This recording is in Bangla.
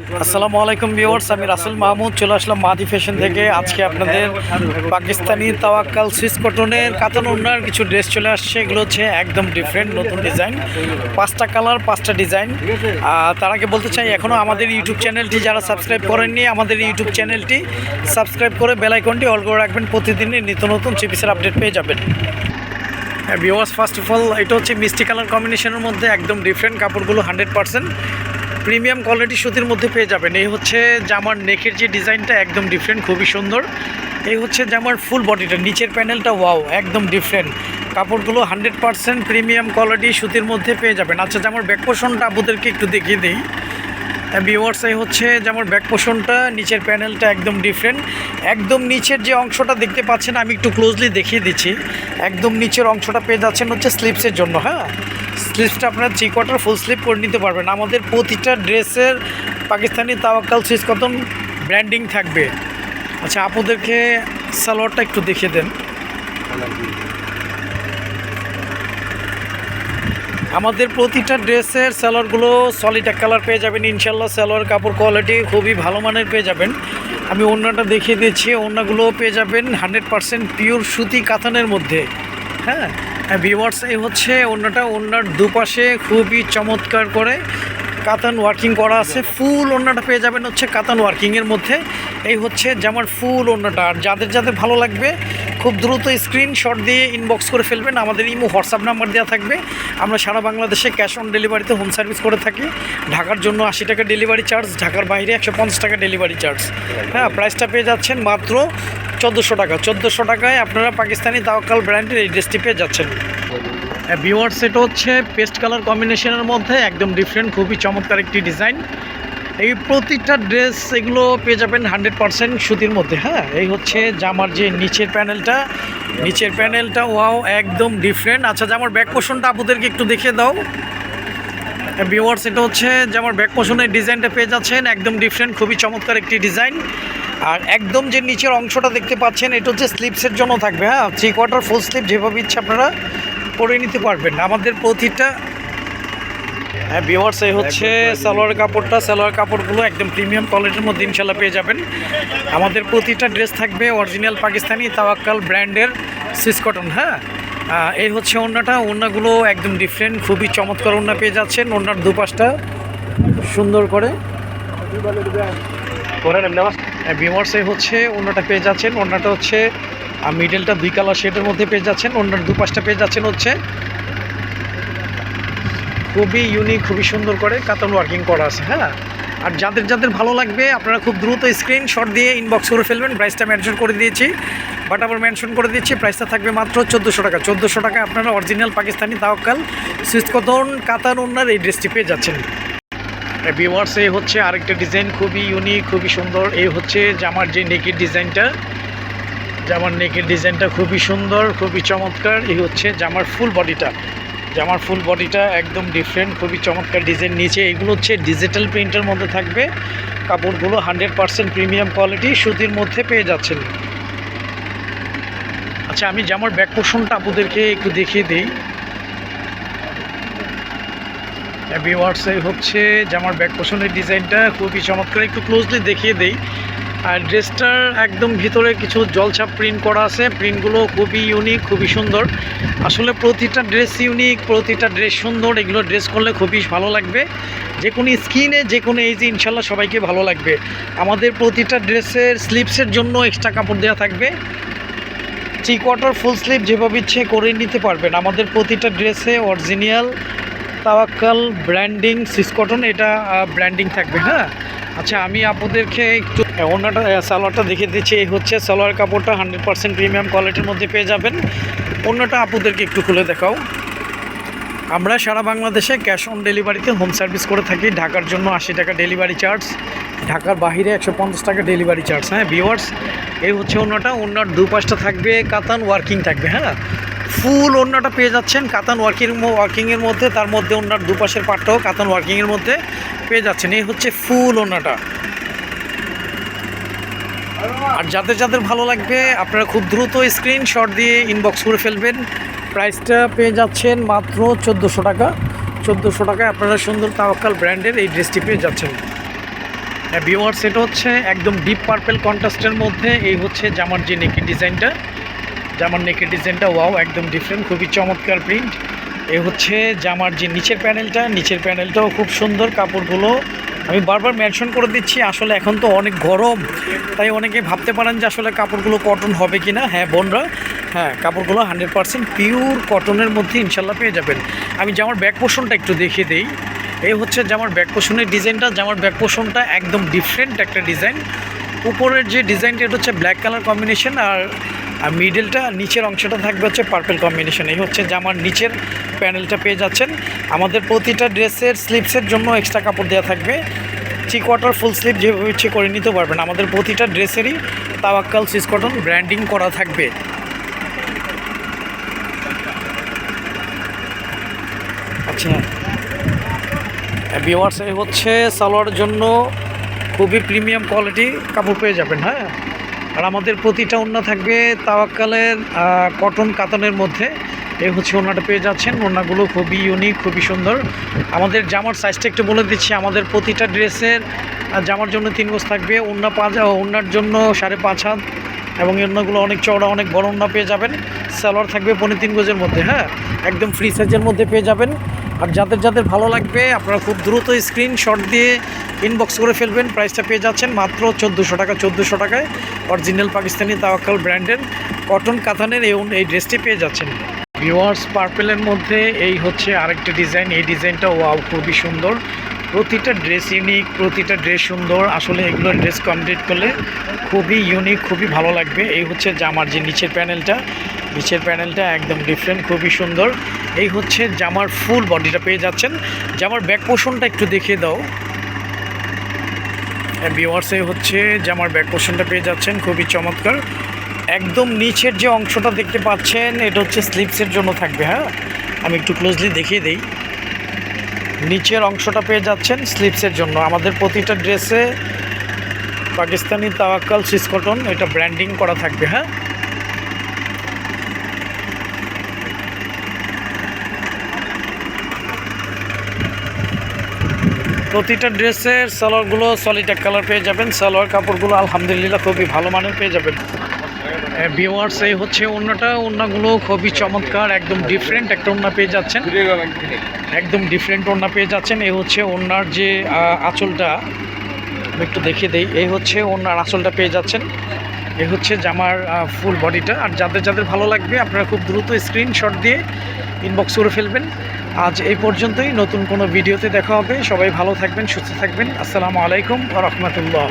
আসসালামু আলাইকুম ভিউয়ার্স, আমি রাসেল মাহমুদ, চলে আসলাম মাদি ফ্যাশন থেকে। আজকে আপনাদের পাকিস্তানি তাওয়াক্কাল সুইস কটনের কাতান ওনার কিছু ড্রেস চলে আসছে। এগুলো হচ্ছে একদম ডিফারেন্ট নতুন ডিজাইন পাঁচটা কালার পাঁচটা ডিজাইন তার আগে বলতে চাই এখনও আমাদের ইউটিউব চ্যানেলটি যারা সাবস্ক্রাইব করেননি, আমাদের ইউটিউব চ্যানেলটি সাবস্ক্রাইব করে বেল আইকনটি অল করে রাখবেন। প্রতিদিনই নিত্য নতুন চিপিসের আপডেট পেয়ে যাবেন। ভিওয়ার্স ফার্স্ট অফ অল এটা হচ্ছে মিষ্টি কালার কম্বিনেশনের মধ্যে একদম ডিফারেন্ট কাপড়গুলো হান্ড্রেড পার্সেন্ট প্রিমিয়াম কোয়ালিটি সুতির মধ্যে পেয়ে যাবেন। এই হচ্ছে জামার নেকের যে ডিজাইনটা একদম ডিফারেন্ট খুবই সুন্দর। এই হচ্ছে জামার ফুল বডিটা নিচের প্যানেলটা ওয়াও একদম ডিফারেন্ট কাপড়গুলো হান্ড্রেড পার্সেন্ট প্রিমিয়াম কোয়ালিটি সুতির মধ্যে পেয়ে যাবেন। আচ্ছা জামার ব্যাক পোষণটা আপনাদেরকে একটু দেখিয়ে দিই। ভিওয়ার্স এই হচ্ছে যেমন ব্যাক পোষণটা নিচের প্যানেলটা একদম ডিফারেন্ট একদম নিচের যে অংশটা দেখতে পাচ্ছেন, আমি একটু ক্লোজলি দেখিয়ে দিচ্ছি। একদম নিচের অংশটা পেয়ে যাচ্ছেন হচ্ছে স্লিপসের জন্য হ্যাঁ? স্লিপসটা আপনারা থ্রি কোয়ার্টার ফুল স্লিপ করে নিতে পারবেন। আমাদের প্রতিটা ড্রেসের Pakistani Tawakkal swiss cotton branding থাকবে। আচ্ছা আপনাদেরকে সালোয়ারটা একটু দেখিয়ে দেন। আমাদের প্রতিটা ড্রেসের স্যালোয়ারগুলো সলিড এক কালার পেয়ে যাবেন। ইনশাল্লাহ স্যালোয়ার কাপড় কোয়ালিটি খুবই ভালো মানের পেয়ে যাবেন। আমি ওড়নাটা দেখিয়ে দিচ্ছি। ওড়নাগুলো পেয়ে যাবেন হান্ড্রেড পারসেন্ট পিওর সুতি কাতানের মধ্যে। হ্যাঁ? ভিওয়ার্স এই হচ্ছে ওড়নাটা। ওড়নার দুপাশে খুবই চমৎকার করে কাতান ওয়ার্কিং করা আছে। ফুল ওড়নাটা পেয়ে যাবেন হচ্ছে কাতান ওয়ার্কিংয়ের মধ্যে। এই হচ্ছে যেমন ফুল ওড়নাটা। আর যাদের যাদের ভালো লাগবে খুব দ্রুত স্ক্রিনশট দিয়ে ইনবক্স করে ফেলবেন। আমাদের ইমো হোয়াটসঅ্যাপ নাম্বার দেওয়া থাকবে। আমরা সারা বাংলাদেশে ক্যাশ অন ডেলিভারিতে হোম সার্ভিস করে থাকি। ঢাকার জন্য আশি টাকা ডেলিভারি চার্জ ঢাকার বাইরে একশো পঞ্চাশ টাকা ডেলিভারি চার্জ হ্যাঁ প্রাইসটা পেয়ে যাচ্ছেন মাত্র চোদ্দোশো টাকা। চোদ্দোশো টাকায় আপনারা পাকিস্তানি তাওয়াক্কাল ব্র্যান্ডের এই ড্রেসটি পেয়ে যাচ্ছেন। ভিওয়ার্স এটা হচ্ছে পেস্ট কালার কম্বিনেশনের মধ্যে একদম ডিফারেন্ট খুবই চমৎকার একটি ডিজাইন এই প্রতিটা ড্রেস এগুলো পেয়ে যাবেন হান্ড্রেড পারসেন্ট সুতির মধ্যে হ্যাঁ? এই হচ্ছে জামার যে নিচের প্যানেলটা। নিচের প্যানেলটা, ওয়াও, একদম ডিফারেন্ট। আচ্ছা জামার ব্যাক পোষণটা আপনাদেরকে একটু দেখিয়ে দাও। ভিওয়ার্স এটা হচ্ছে জামার ব্যাক পোষণের ডিজাইনটা পেয়ে যাচ্ছেন, একদম ডিফারেন্ট, খুবই চমৎকার একটি ডিজাইন। আর একদম যে নিচের অংশটা দেখতে পাচ্ছেন, এটা হচ্ছে স্লিপসের জন্য থাকবে হ্যাঁ? থ্রি কোয়ার্টার ফুল স্লিপ যেভাবে ইচ্ছে আপনারা পরে নিতে পারবেন। আমাদের প্রতিটা হ্যাঁ ভিওয়ার্স এই হচ্ছে সালোয়ার কাপড়টা সালোয়ার কাপড়গুলো একদম প্রিমিয়াম কোয়ালিটির মধ্যে ইনশাল্লাহ পেয়ে যাবেন। আমাদের প্রতিটা ড্রেস থাকবে অরিজিনাল পাকিস্তানি তাওয়াক্কাল ব্র্যান্ডের সিস কটন হ্যাঁ? এই হচ্ছে ওড়নাটা ওড়নাগুলো একদম ডিফারেন্ট খুবই চমৎকার ওড়না পেয়ে যাচ্ছেন। ওড়নার দুপাশটা সুন্দর করে ভিওয়ার্স এই হচ্ছে ওড়নাটা পেয়ে যাচ্ছেন। ওড়নাটা হচ্ছে মিডলটা দুই কালার শেডের মধ্যে পেয়ে যাচ্ছেন। ওড়নার দুপাশটা পেয়ে যাচ্ছেন হচ্ছে খুবই ইউনিক খুবই সুন্দর করে কাতান ওয়ার্কিং করা আছে হ্যাঁ? আর যাদের যাদের ভালো লাগবে, আপনারা খুব দ্রুত স্ক্রিনশট দিয়ে ইনবক্স করে ফেলবেন প্রাইসটা মেনশন করে দিয়েছি। বাট আবার মেনশন করে দিয়েছি প্রাইসটা থাকবে মাত্র চোদ্দোশো টাকা। চোদ্দোশো টাকা আপনারা original Pakistani Tawakkal swiss cotton ওনার এই ড্রেসটি পেয়ে যাচ্ছেন। ভিওয়ার্স এই হচ্ছে আরেকটা ডিজাইন খুবই ইউনিক খুবই সুন্দর। এই হচ্ছে জামার যে নেকের ডিজাইনটা জামার নেকের ডিজাইনটা খুবই সুন্দর, খুবই চমৎকার। এই হচ্ছে জামার ফুল বডিটা জামার ফুল বডিটা একদম ডিফারেন্ট খুবই চমৎকার ডিজাইন নিচে এগুলো হচ্ছে ডিজিটাল প্রিন্টের মধ্যে থাকবে। কাপড়গুলো হান্ড্রেড পারসেন্ট প্রিমিয়াম কোয়ালিটি সুতির মধ্যে পেয়ে যাচ্ছেন। আচ্ছা আমি জামার ব্যাক পোর্শনটা আপনাদেরকে একটু দেখিয়ে দিই। ভিওয়ার্স হচ্ছে জামার ব্যাক পোর্শনের ডিজাইনটা খুবই চমৎকার। একটু ক্লোজলি দেখিয়ে দেই। আর ড্রেসটার একদম ভিতরে কিছু জলছাপ প্রিন্ট করা আছে। প্রিন্টগুলো খুবই ইউনিক খুবই সুন্দর। আসলে প্রতিটা ড্রেস ইউনিক প্রতিটা ড্রেস সুন্দর। এগুলো ড্রেস করলে খুবই ভালো লাগবে। যে কোনো স্কিনে যে কোনো এইজে ইনশাল্লাহ সবাইকে ভালো লাগবে। আমাদের প্রতিটা ড্রেসের স্লিপসের জন্য এক্সট্রা কাপড় দেওয়া থাকবে। থ্রি কোয়ার্টার ফুল স্লিপ যেভাবে ইচ্ছে করে নিতে পারবেন। আমাদের প্রতিটা ড্রেসে অরিজিনাল তাওয়াক্কাল ব্র্যান্ডিং সিসকটন এটা ব্র্যান্ডিং থাকবে হ্যাঁ? আচ্ছা আমি আপনাদেরকে একটু ওনাটা সালোয়ারটা দেখিয়ে দিচ্ছি। এই হচ্ছে সালোয়ার কাপড়টা, হান্ড্রেড পার্সেন্ট প্রিমিয়াম কোয়ালিটির মধ্যে পেয়ে যাবেন। অন্যটা আপনাদেরকে একটু খুলে দেখাও। আমরা সারা বাংলাদেশে ক্যাশ অন ডেলিভারিতে হোম সার্ভিস করে থাকি। ঢাকার জন্য আশি টাকা ডেলিভারি চার্জ। ঢাকার বাইরে একশো পঞ্চাশ টাকা ডেলিভারি চার্জ। হ্যাঁ ভিওয়ার্স এই হচ্ছে অন্যটা অন্যার দুপাশটা থাকবে কাতান ওয়ার্কিং থাকবে হ্যাঁ। ফুল অন্যটা পেয়ে যাচ্ছেন কাতান ওয়ার্কিং, ওয়ার্কিংয়ের মধ্যে। তার মধ্যে অন্যার দুপাশের পাটটাও কাতান ওয়ার্কিংয়ের মধ্যে। পেয়ে যাচ্ছেন, এই হচ্ছে ফুল অন্যটা আর যাদের যাদের ভালো লাগবে, আপনারা খুব দ্রুত স্ক্রিনশট দিয়ে ইনবক্স করে ফেলবেন। প্রাইসটা পেয়ে যাচ্ছেন মাত্র চোদ্দোশো টাকা। চোদ্দোশো টাকায় আপনারা সুন্দর তাওয়াক্কাল ব্র্যান্ডের এই ড্রেসটি পেয়ে যাচ্ছেন। হ্যাঁ ভিওয়ার্স এটা হচ্ছে একদম ডিপ পার্পেল কন্ট্রাস্টের মধ্যে, এই হচ্ছে জামার যে নেকের ডিজাইনটা জামার নেকের ডিজাইনটা ওয়াও একদম ডিফারেন্ট খুবই চমৎকার প্রিন্ট এ হচ্ছে জামার যে নিচের প্যানেলটা, নিচের প্যানেলটাও খুব সুন্দর কাপড়গুলো। আমি বারবার মেনশন করে দিচ্ছি, আসলে এখন তো অনেক গরম, তাই অনেকে ভাবতে পারেন যে আসলে কাপড়গুলো কটন হবে কি না হ্যাঁ বোনরা হ্যাঁ কাপড়গুলো হান্ড্রেড পারসেন্ট পিওর কটনের মধ্যে ইনশাল্লাহ পেয়ে যাবেন। আমি জামার ব্যাক পোর্শনটা একটু দেখিয়ে দিই। এই হচ্ছে জামার ব্যাক পোর্শনের ডিজাইনটা জামার ব্যাক পোর্শনটা একদম ডিফারেন্ট একটা ডিজাইন উপরের যে ডিজাইনটা এটা হচ্ছে ব্ল্যাক কালার কম্বিনেশন আর আর মিডলটা নিচের অংশটা থাকবে হচ্ছে পার্পেল কম্বিনেশন এই হচ্ছে জামার নিচের প্যানেলটা পেয়ে যাচ্ছেন। আমাদের প্রতিটা ড্রেসের স্লিপসের জন্য এক্সট্রা কাপড় দেওয়া থাকবে। থ্রি কোয়ার্টার ফুল স্লিপ যেভাবে ইচ্ছে করে নিতে পারবেন। আমাদের প্রতিটা ড্রেসেরই তাওয়াক্কাল সিস কটন ব্র্যান্ডিং করা থাকবে। আচ্ছা। বিওয়ার্স হচ্ছে সালোয়ারের জন্য খুবই প্রিমিয়াম কোয়ালিটি কাপড় পেয়ে যাবেন হ্যাঁ? আর আমাদের প্রতিটা ওড়না থাকবে তাওয়াক্কালের কটন কাতানের মধ্যে। এই হচ্ছে ওড়নাটা পেয়ে যাচ্ছেন। ওড়নাগুলো খুবই ইউনিক খুবই সুন্দর। আমাদের জামার সাইজটা একটু বলে দিচ্ছি। আমাদের প্রতিটা ড্রেসের জামার জন্য তিন গোজ থাকবে। ওড়না পাঁচ ওড়নার জন্য সাড়ে পাঁচ হাত এবং ওড়নাগুলো অনেক চওড়া, অনেক বড় ওড়না পেয়ে যাবেন। সালোয়ার থাকবে পনেরো তিন গজের মধ্যে হ্যাঁ? একদম ফ্রি সাইজের মধ্যে পেয়ে যাবেন। আর যাদের যাদের ভালো লাগবে, আপনারা খুব দ্রুত স্ক্রিনশট দিয়ে ইনবক্স করে ফেলবেন। প্রাইসটা পেয়ে যাচ্ছেন মাত্র চোদ্দোশো টাকা, চোদ্দোশো টাকায়। অরিজিনাল পাকিস্তানি তাওয়াক্কাল ব্র্যান্ডের কটন কাতানের এই এই ড্রেসটি পেয়ে যাচ্ছেন। ভিওয়ার্স পার্পেলের মধ্যে এই হচ্ছে আরেকটা ডিজাইন এই ডিজাইনটা ওয়াও খুবই সুন্দর। প্রতিটা ড্রেস ইউনিক প্রতিটা ড্রেস সুন্দর। আসলে এগুলো ড্রেস কমপ্লিট করলে খুবই ইউনিক খুবই ভালো লাগবে। এই হচ্ছে জামার যে নিচের প্যানেলটা নিচের প্যানেলটা একদম ডিফারেন্ট খুবই সুন্দর। এই হচ্ছে জামার ফুল বডিটা পেয়ে যাচ্ছেন। জামার ব্যাক পোর্শনটা একটু দেখিয়ে দাও। ভিওয়ার্সে হচ্ছে জামার ব্যাক পোর্শনটা পেয়ে যাচ্ছেন, খুবই চমৎকার। একদম নিচের যে অংশটা দেখতে পাচ্ছেন, এটা হচ্ছে স্লিপসের জন্য থাকবে হ্যাঁ? আমি একটু ক্লোজলি দেখিয়ে দিই। নিচের অংশটা পেয়ে যাচ্ছেন স্লিপসের জন্য। আমাদের প্রতিটা ড্রেসে পাকিস্তানি তাওয়াক্কাল, সিসকটন, এটা ব্র্যান্ডিং করা থাকবে হ্যাঁ? প্রতিটা ড্রেসের সালোয়ারগুলো সলিড কালার পেয়ে যাবেন। সালোয়ার কাপড়গুলো আলহামদুলিল্লাহ খুবই ভালো মানের পেয়ে যাবেন। ভিওয়ার্স এই হচ্ছে অন্যটা অন্যগুলো খুবই চমৎকার, একদম ডিফারেন্ট একটা ওড়না পেয়ে যাচ্ছেন। একদম ডিফারেন্ট ওড়না পেয়ে যাচ্ছেন। এই হচ্ছে ওড়নার যে আঁচলটা, আমি একটু দেখিয়ে দিই। এই হচ্ছে ওড়নার আঁচলটা পেয়ে যাচ্ছেন। এই হচ্ছে জামার ফুল বডিটা আর যাদের যাদের ভালো লাগবে, আপনারা খুব দ্রুত স্ক্রিনশট দিয়ে ইনবক্স করে ফেলবেন। আজ এই পর্যন্তই। নতুন কোনো ভিডিওতে দেখা হবে। সবাই ভালো থাকবেন, সুস্থ থাকবেন। আসসালামু আলাইকুম রহমতুল্লাহ।